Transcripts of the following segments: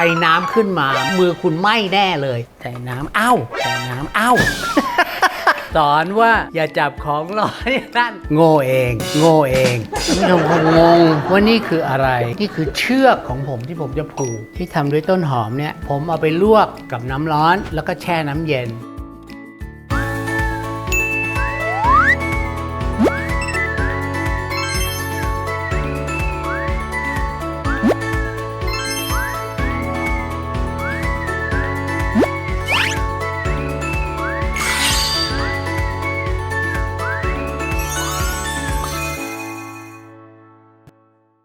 ไอน้ำขึ้นมา มือคุณไหม้แน่เลยใส่น้ำเอ้าใส่น้ำเอ้า สอนว่าอย่าจับของลอยนั่นโง่เอง โง่เองท่านผู้ชมคงงงว่านี่คืออะไร นี่คือเชือกของผมที่ผมจะผูกที่ทำด้วยต้นหอมเนี่ย ผมเอาไปลวกกับน้ำร้อนแล้วก็แช่น้ำเย็น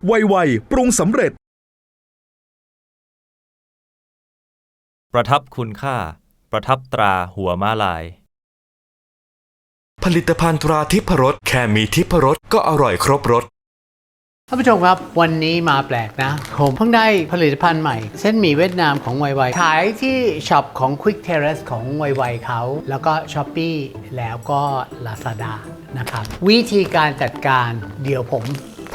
ไวๆปรุงสำเร็จ ประทับคุณค่า ประทับตราหัวม้าลาย ผลิตภัณฑ์ตราทิพรสแค่มีทิพรสก็อร่อยครบรส ท่านผู้ชมครับวันนี้มาแปลกนะ ผมเพิ่งได้ผลิตภัณฑ์ใหม่ เส้นหมี่เวียดนามของไวไวขายที่ช็อปของ Quick Terrace ของไวไวเขา แล้วก็ s h อ p e e แล้วก็ Lazada นะครับ วิธีการจัดการเดี๋ยวผม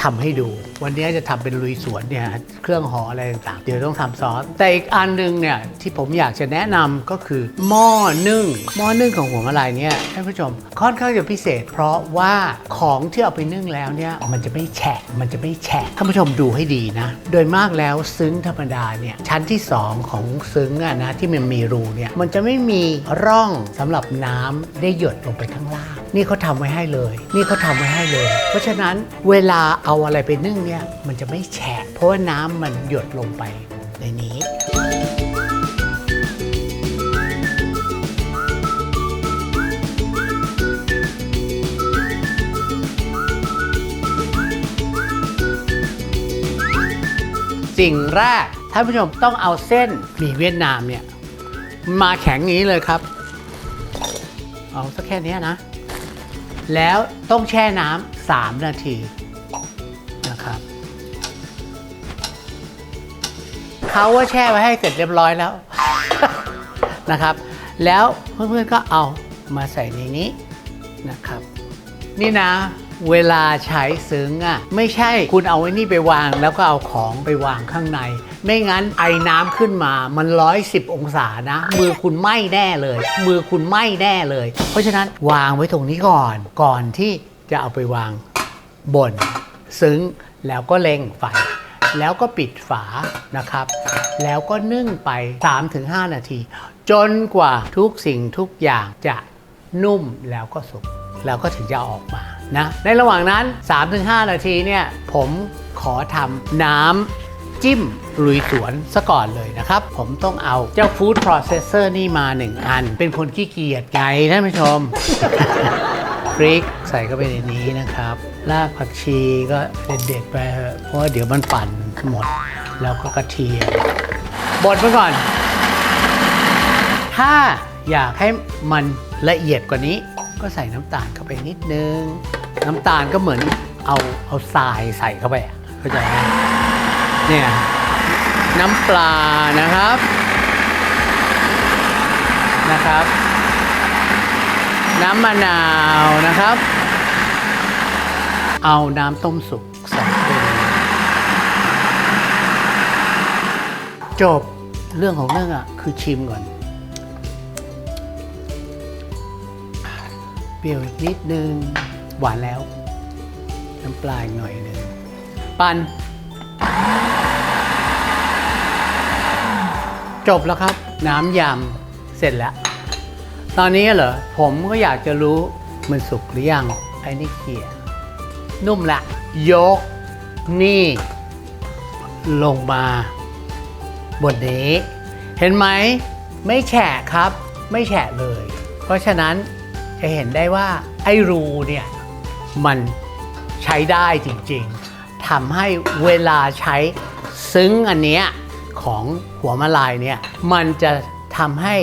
ทำให้ดู วันนี้จะทำเป็นลุยสวนเนี่ยเครื่องห่ออะไรต่างๆ เดี๋ยวต้องทำซอส แต่อีกอันหนึงเนี่ยที่ผมอยากจะแนะนำก็คือหม้อนึ่งหม้อนึ่งของหัวมะลายเนี่ยท่านผู้ชม ค่อนข้างจะพิเศษ เพราะว่าของที่เอาไปนึ่งแล้วเนี่ยมันจะไม่แฉะมันจะไม่แฉะท่านผู้ชมดูให้ดีนะ โดยมากแล้วซึ้งธรรมดาเนี่ยชั้นที่ 2 ของซึ้งอะนะที่มันมีรูเนี่ยมันจะไม่มีร่องสำหรับน้ำได้หยดลงไปข้างล่าง นี่เขาทำไว้ให้เลย นี่เขาทำไว้ให้เลย เพราะฉะนั้นเวลาเอาอะไรไปนึ่งเนี่ยมันจะไม่แฉะเพราะว่าน้ำมันหยดลงไปในนี้สิ่งแรกท่านผู้ชมต้องเอาเส้นหมี่เวียดนามเนี่ยมาแข็งนี้เลยครับ เอาสักแค่นี้นะ แล้วต้องแช่น้ำสามนาที นะครับเขาว่าแช่ไว้ให้เสร็จเรียบร้อยแล้วนะครับ แล้วเพื่อนๆก็เอามาใส่ในนี้นะครับ นี่นะ เวลาใช้ซึ้งอะไม่ใช่คุณเอาไอ้นี่ไปวาง แล้วก็เอาของไปวางข้างใน ไม่งั้นไอ้น้ำขึ้นมามันร้อยสิบองศานะ มือคุณไหม้แน่เลย มือคุณไหม้แน่เลย เพราะฉะนั้นวางไว้ตรงนี้ก่อนก่อนที่จะเอาไปวางบนซึ้ง แล้วก็เล็งไฟ แล้วก็ปิดฝานะครับ แล้วก็นึ่งไป 3-5 นาที จนกว่าทุกสิ่งทุกอย่างจะนุ่มแล้วก็สุกแล้วก็ถึงจะออกมานะในระหว่างนั้น 3-5 นาทีเนี่ยผมขอทำน้ำจิ้มลุยสวนซะก่อนเลยนะครับ ผมต้องเอาเจ้า Food Processor นี่มา1อัน เป็นคนขี้เกียจไงท่านผู้ชมพริก ใส่เข้าไปในนี้นะครับ รากผักชีก็เด็ดๆไปเพราะว่าเดี๋ยวมันปั่นหมด แล้วก็กระเทียมบดไปก่อน ถ้าอยากให้มันละเอียดกว่านี้ ก็ใส่น้ำตาลเข้าไปนิดนึง น้ำตาลก็เหมือนเอาเอาทรายใส่เข้าไปเข้าใจไหมเนี่ยน้ำปลานะครับนะครับ น้ำมะนาวนะครับ เอาน้ำต้มสุกใส่ไปเลยจบเรื่องของเรื่องอะ คือชิมก่อน เปรี้ยวอีกนิดนึง หวานแล้ว น้ำปลาอีกหน่อยหนึ่งปันจบแล้วครับ น้ำยำเสร็จแล้ว ตอนนี้เหรอ ผมก็อยากจะรู้มันสุกหรือยังไอ้นี่เขี่ย นุ่มละ ยก นี่ ลงมา บนนี้ เห็นไหม ไม่แฉะครับ ไม่แฉะเลย เพราะฉะนั้นจะเห็นได้ว่า ไอ้รูเนี่ย มันใช้ได้จริงๆทำให้เวลาใช้ซึ้งอันเนี้ยของหัวมะลายเนี่ยมันจะทำให้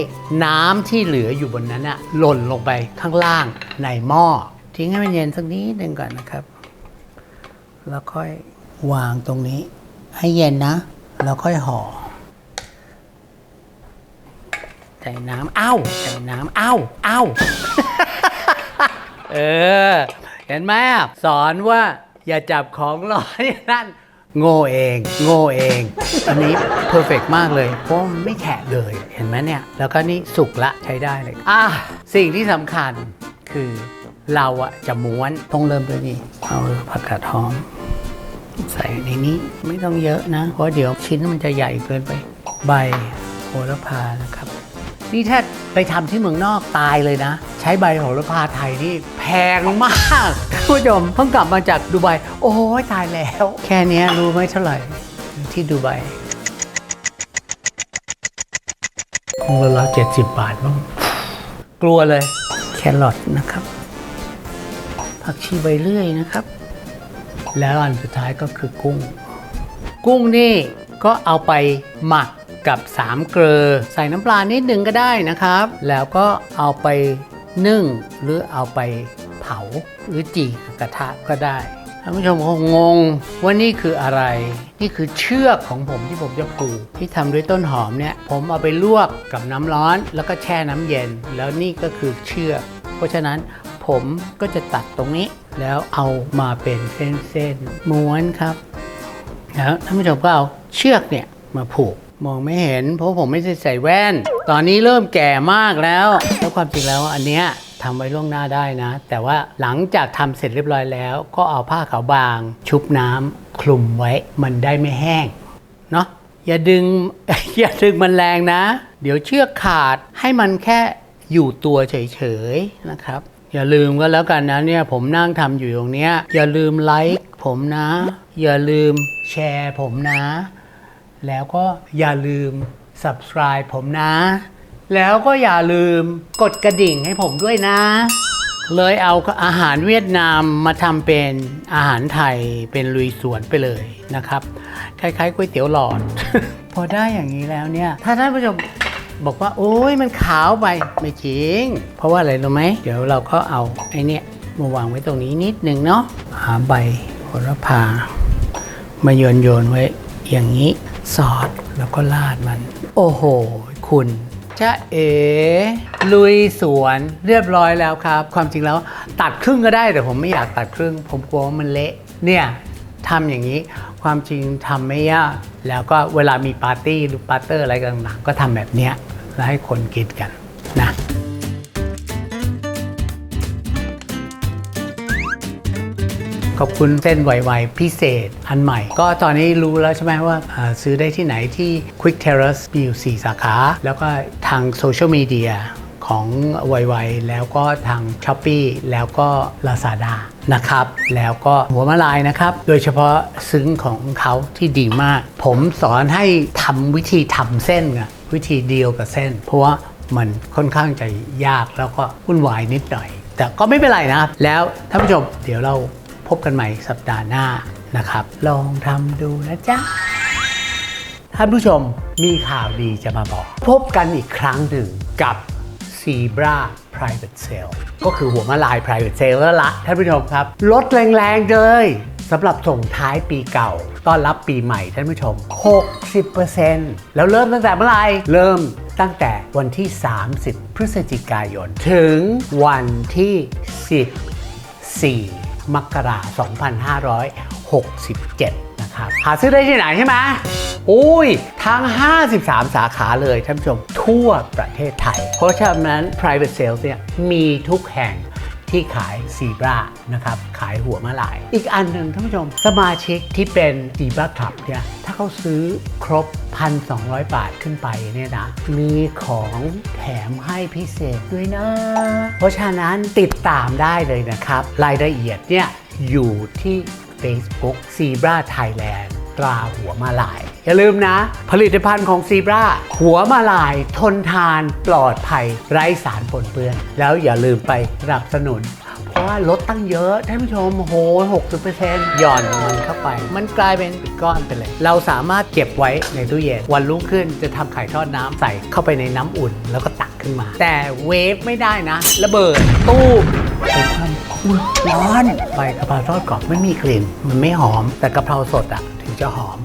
น้ำที่เหลืออยู่บนนั้นอะหล่นลงไปข้างล่างในหม้อทิ้งให้มันเย็นสักนิดหนึ่งก่อนนะครับ แล้วค่อยวางตรงนี้ ให้เย็นนะ แล้วค่อยห่อใส่น้ำเอ้าใส่น้ำเอ้าเอ้าเออ เห็นไหมสอนว่าอย่าจับของลอยนั่นโง่เอง โง่เอง อันนี้เพอร์เฟกมากเลย เพราะมันไม่แฉะเลย เห็นไหมเนี่ย แล้วก็นี่สุกละใช้ได้เลย อะ สิ่งที่สำคัญคือเราอะจะม้วน ต้องเริ่มด้วยนี่เอาผักกาดหอม ใส่ในนี้ไม่ต้องเยอะนะ เพราะเดี๋ยวชิ้นมันจะใหญ่เกินไป ใบโหระพานะครับ นี่ถ้าไปทำที่เมืองนอกตายเลยนะ ใช้ใบโหระพาไทยนี่แพงมากท่านผู้ชมเพิ่งกลับมาจากดูไบโอ้ยตายแล้ว แค่นี้รู้ไหมเท่าไหร่ที่ดูไบคงละเจ็ดสิบบาทบ้างกลัวเลย แครอทนะครับ ผักชีใบเลื่อยนะครับ แล้วอันสุดท้ายก็คือกุ้ง กุ้งนี่ก็เอาไปหมักกับสามเกลือ ใส่น้ำปลานิดนึงก็ได้นะครับ แล้วก็เอาไปนึ่งหรือเอาไปเผาหรือจีกระทะก็ได้ท่านผู้ชมคงงงว่านี่คืออะไร นี่คือเชือกของผมที่ผมจะปลูกที่ทำด้วยต้นหอมเนี่ยผมเอาไปลวกกับน้ำร้อน แล้วก็แช่น้ำเย็น แล้วนี่ก็คือเชือก เพราะฉะนั้นผมก็จะตัดตรงนี้ แล้วเอามาเป็นเส้นๆม้วนครับแล้วท่านผู้ชมก็เอาเชือกเนี่ยมาผูกมองไม่เห็น เพราะผมไม่ได้ใส่แว่น ตอนนี้เริ่มแก่มากแล้วแล้วความจริงแล้วอันเนี้ยทำไว้ล่วงหน้าได้นะ แต่ว่าหลังจากทำเสร็จเรียบร้อยแล้ว ก็เอาผ้าขาวบาง ชุบน้ำคลุมไว้มันได้ไม่แห้งเนาะอย่าดึงอย่าดึงมันแรงนะ เดี๋ยวเชือกขาดให้มันแค่อยู่ตัวเฉยๆนะครับ อย่าลืมก็แล้วกันนะเนี่ยผมนั่งทำอยู่ตรงเนี้ยอย่าลืมไลค์ผมนะ อย่าลืมแชร์ผมนะ แล้วก็อย่าลืม subscribe ผมนะ แล้วก็อย่าลืมกดกระดิ่งให้ผมด้วยนะ เลยเอาอาหารเวียดนามมาทำเป็นอาหารไทยเป็นลุยสวนไปเลยนะครับ คล้ายๆก๋วยเตี๋ยวหลอด พอได้อย่างนี้แล้วเนี่ย ถ้าท่านผู้ชม บอกว่าโอ้ยมันขาวไปไม่จริง เพราะว่าอะไรรู้ไหมเดี๋ยวเราก็เอาไอ้นี่มาวางไว้ตรงนี้นิดนึงเนาะหาใบโหระพา มาโยนโยนไว้อย่างนี้สอดแล้วก็ลาดมัน โอ้โห คุณจะเอ๋ลุยสวนเรียบร้อยแล้วครับ ความจริงแล้วตัดครึ่งก็ได้แต่ผมไม่อยากตัดครึ่ง ผมกลัวว่ามันเละเนี่ยทำอย่างนี้ ความจริงทำไม่ยาก แล้วก็เวลามีปาร์ตี้หรือปาร์เตอร์อะไรต่างๆ ก็ทำแบบเนี้ยแล้วให้คนกินกันนะขอบคุณเส้นไวๆพิเศษอันใหม่ ก็ตอนนี้รู้แล้วใช่ไหมว่าซื้อได้ที่ไหนที่ Quick Terrace มีอยู่ 4 สาขา แล้วก็ทางโซเชียลมีเดีย ของไวๆแล้วก็ทาง s h อ p e e แล้วก็ Lazada นะครับ แล้วก็หัวมาลายนะครับ โดยเฉพาะซึ้งของเขาที่ดีมาก ผมสอนให้ทำวิธีทำเส้นไงวิธีเดียวกับเส้น เพราะว่ามันค่อนข้างจะยากแล้วก็วุ่นวายนิดหน่อย แต่ก็ไม่เป็นไรนะครับแล้วท่านผู้ชมเดี๋ยวเราพบกันใหม่สัปดาห์หน้านะครับ ลองทำดูนะจ๊ะท่านผู้ชมมีข่าวดีจะมาบอก พบกันอีกครั้งหนึ่งกับ Zebra Private Sale ก็คือหัวมาลาย Private Sale แล้วละท่านผู้ชมครับ ลดแรงๆเลยสำหรับส่งท้ายปีเก่า ต้อนรับปีใหม่ท่านผู้ชม 60%แล้วเริ่มตั้งแต่เมื่อไหร่เริ่มตั้งแต่วันที่ 30 พฤศจิกายน ถึงวันที่ 14 มกราคม 2567 ครับ หาซื้อได้ที่ไหนใช่ไหมอุ้ย ทั้ง 53 สาขาเลยท่านผู้ชม ทั่วประเทศไทย เพราะฉะนั้น private sales เนี่ยมีทุกแห่งที่ขายซีบรานะครับ ขายหัวมะลาย อีกอันหนึ่งท่านผู้ชม สมาชิกที่เป็นซีบราคลับเนี่ย ถ้าเขาซื้อครบ 1,200 บาทขึ้นไปเนี่ยนะ มีของแถมให้พิเศษด้วยนะ เพราะฉะนั้นติดตามได้เลยนะครับ รายละเอียดเนี่ยอยู่ที่ Facebook Zebra Thailand ตราหัวมาลาย อย่าลืมนะ ผลิตภัณฑ์ของ Zebra หัวมาลาย ทนทานปลอดภัย ไร้สารปนเปื้อน แล้วอย่าลืมไปสนับสนุน เพราะว่าลดตั้งเยอะท่านผู้ชมโอ้โห60%หย่อนมันเข้าไป มันกลายเป็นปิดก้อนไปเลย เราสามารถเก็บไว้ในตู้เย็นวันรุ่งขึ้นจะทำไข่ทอดน้ำใส่เข้าไปในน้ำอุ่นแล้วก็ตักขึ้นมา แต่เวฟไม่ได้นะ ระเบิดตู้มเป็นความ อุ่นร้อนใบกะเพราทอดกรอบไม่มีกลิ่น มันไม่หอม แต่กะเพราสดอะถึงจะหอม